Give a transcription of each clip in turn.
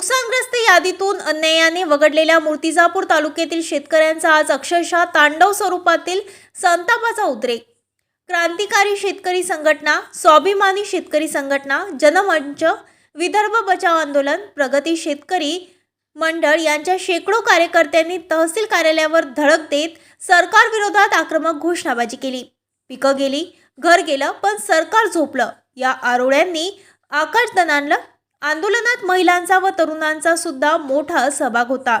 नुकसानग्रस्त यादीतून अन्यायाने वगडलेल्या मूर्तिजापूर तालुक्यातील शेतकऱ्यांचा आज अक्षरशः तांडव स्वरूपातील संतापाचा उद्रेक. क्रांतिकारी शेतकरी संघटना स्वाभिमानी शेतकरी संघटना जनमंच विदर्भ बचाव आंदोलन प्रगती शेतकरी मंडळ यांच्या शेकडो कार्यकर्त्यांनी तहसील कार्यालयावर धडक देत सरकारविरोधात आक्रमक घोषणाबाजी केली. पिकं गेली घर गेलं पण सरकार झोपलं. या आरोळ्यांनी आकाशदन आणलं आंदोलनात महिलांचा व तरुणांचा सुद्धा मोठा सहभाग होता.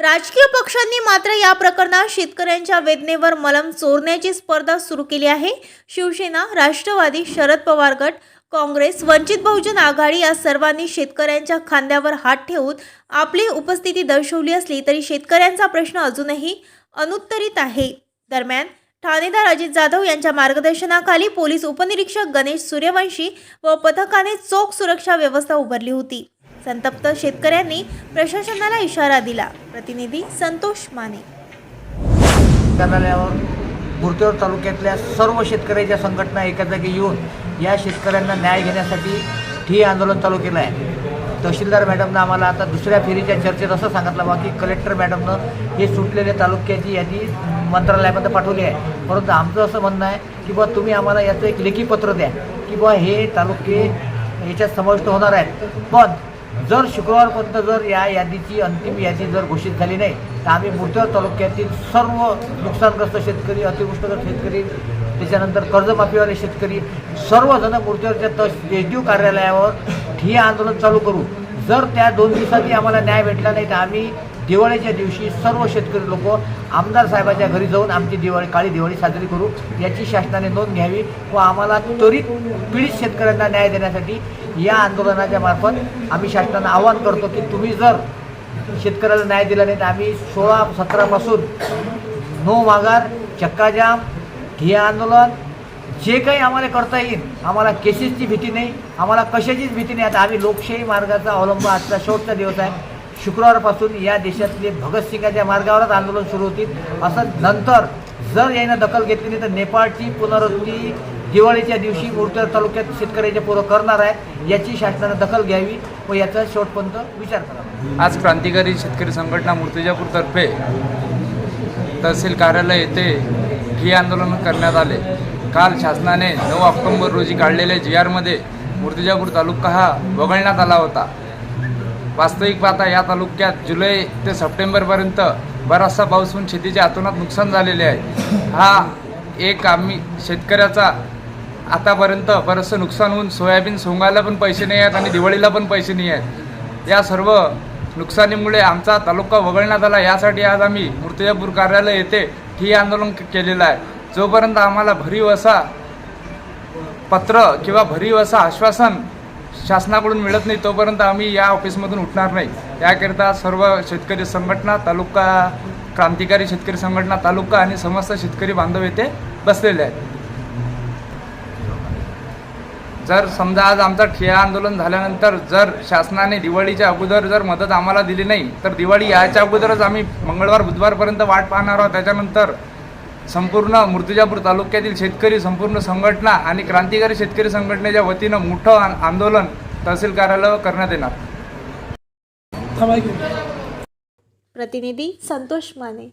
राजकीय पक्षांनी मात्र या प्रकरणात शेतकऱ्यांच्या वेदनेवर मलम चोरण्याची स्पर्धा सुरू केली आहे. शिवसेना राष्ट्रवादी शरद पवार गट काँग्रेस वंचित बहुजन आघाडी या सर्वांनी शेतकऱ्यांच्या खांद्यावर हात ठेवून आपली उपस्थिती दर्शवली असली तरी शेतकऱ्यांचा प्रश्न अजूनही अनुत्तरित आहे. दरम्यान ठाणेदार अजित जाधव यांच्या मार्गदर्शनाखाली पोलीस उपनिरीक्षक गणेश सूर्यवंशी व पथकाने चोख सुरक्षा व्यवस्था उभारली होती. संतप्त शेतकऱ्यांनी प्रशासनाला इशारा दिला. प्रतिनिधी संतोष माने. कार्यालयावर मूर्तीवर तालुक्यातल्या सर्व शेतकऱ्याच्या संघटना एका जागी येऊन या शेतकऱ्यांना न्याय घेण्यासाठी ठिय्या आंदोलन चालू केलं आहे. तहसीलदार मॅडमनं आम्हाला आता दुसऱ्या फेरीच्या चर्चेत असं सांगितलं बा की कलेक्टर मॅडमनं हे सुटलेल्या तालुक्याची यादी मंत्रालयामध्ये पाठवली आहे. परंतु आमचं असं म्हणणं आहे की बुवा तुम्ही आम्हाला याचं एक लेखी पत्र द्या की बुवा हे तालुके याच्यात समाविष्ट होणार आहेत. पण जर शुक्रवारपर्यंत जर या यादीची अंतिम यादी जर घोषित झाली नाही तर आम्ही मूर्तीवर तालुक्यातील सर्व नुकसानग्रस्त शेतकरी अतिवृष्टग्रस्त शेतकरी त्याच्यानंतर कर्जमाफीवाले शेतकरी सर्वजण मूर्तीवरच्या तस एच डी ओ कार्यालयावर हे आंदोलन चालू करू. जर त्या दोन दिवसातही आम्हाला न्याय भेटला नाही तर आम्ही दिवाळीच्या दिवशी सर्व शेतकरी लोक आमदार साहेबाच्या घरी जाऊन आमची दिवाळी काळी दिवाळी साजरी करू. याची शासनाने नोंद घ्यावी व आम्हाला त्वरित पीडित शेतकऱ्यांना न्याय देण्यासाठी या आंदोलनाच्या मार्फत आम्ही शासनाला आवाहन करतो की तुम्ही जर शेतकऱ्याला न्याय दिला नाही तर आम्ही सोळा सतरापासून नो माघार चक्काजाम हे आंदोलन जे काही आम्हाला करता येईल आम्हाला केसेसची भीती नाही आम्हाला कशाचीच भीती नाही. आता आम्ही लोकशाही मार्गाचा अवलंब आजचा शेवटचा दिवस आहे. शुक्रवारपासून या देशातले भगतसिंगाच्या मार्गावरच आंदोलन सुरू होतील. असं नंतर जर यानं दखल घेतली नाही तर नेपाळची पुनरावृत्ती दिवाळीच्या दिवशी मूर्तर तालुक्यात शेतकऱ्याचे पोरं करणार आहे. याची शासनानं दखल घ्यावी व याचा शेवटपर्यंत विचार करावा. आज क्रांतिकारी शेतकरी संघटना मूर्तिजापूरतर्फे तहसील कार्यालय येथे हे आंदोलन करण्यात आले. काल शासनाने नऊ ऑक्टोबर रोजी काढलेल्या जी आरमध्ये मूर्तिजापूर तालुका हा वगळण्यात आला होता. वास्तविक पाहता या तालुक्यात जुलै ते सप्टेंबरपर्यंत बराचसा पाऊस होऊन शेतीच्या आतोनात नुकसान झालेले आहे. हा एक आम्ही शेतकऱ्याचा आतापर्यंत बरंचसं नुकसान होऊन सोयाबीन सोंगायला पण पैसे नाही आहेत आणि दिवाळीला पण पैसे नाही आहेत. या सर्व नुकसानीमुळे आमचा तालुका वगळण्यात आला. यासाठी आज आम्ही मूर्तिजापूर कार्यालय येथे ठिय्या आंदोलन केलेलं आहे. जोपर्यंत आम्हाला भरीव असा पत्र किंवा भरीव असं आश्वासन शासनाकडून मिळत नाही तोपर्यंत आम्ही या ऑफिसमधून उठणार नाही. याकरिता सर्व शेतकरी संघटना तालुका क्रांतिकारी शेतकरी संघटना तालुका आणि समस्त शेतकरी बांधव येथे बसलेले आहेत. जर समजा आज आमचं ठिया आंदोलन झाल्यानंतर जर शासनाने दिवाळीच्या अगोदर जर मदत आम्हाला दिली नाही तर दिवाळी याच्या अगोदरच आम्ही मंगळवार बुधवारपर्यंत वाट पाहणार आहोत. त्याच्यानंतर संपूर्ण मूर्तिजापूर तालुक्यातील शेतकरी संपूर्ण संघटना आणि क्रांतिकारी शेतकरी संघटनेच्या वतीनं मोठं आंदोलन तहसील कार्यालयावर करण्यात येणार. प्रतिनिधी संतोष माने.